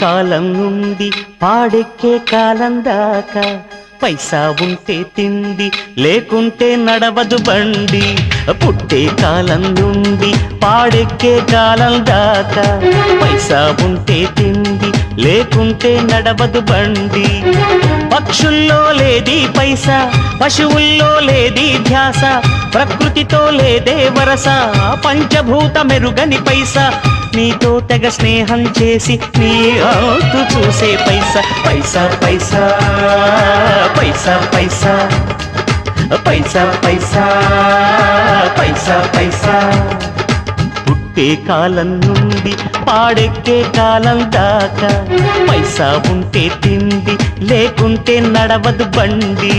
కాలం నుండి పాడెక్కే కాలం దాకా పైసా ఉంటే తిండి లేకుంటే నడవదు బండి. పుట్టే కాలం నుండి పాడెక్కే కాలం దాకా పైసా ఉంటే తిండి లేకుంటే నడవదు బండి. పక్షుల్లో లేది పైసా పశువుల్లో లేది ధ్యాస ప్రకృతితో లేదే వరస పంచభూత మెరుగని పైసా నీతో తెగ స్నేహం చేసి నీ అవుతూ చూసే పైసా పైసా పైసా పైసా పైసా పైసా పైసా పైసా పైసా. పుట్టే కాలం నుండి పాడెక్కే కాలం దాకా పైసా ఉంటే తిండి లేకుంటే నడవదు బండి.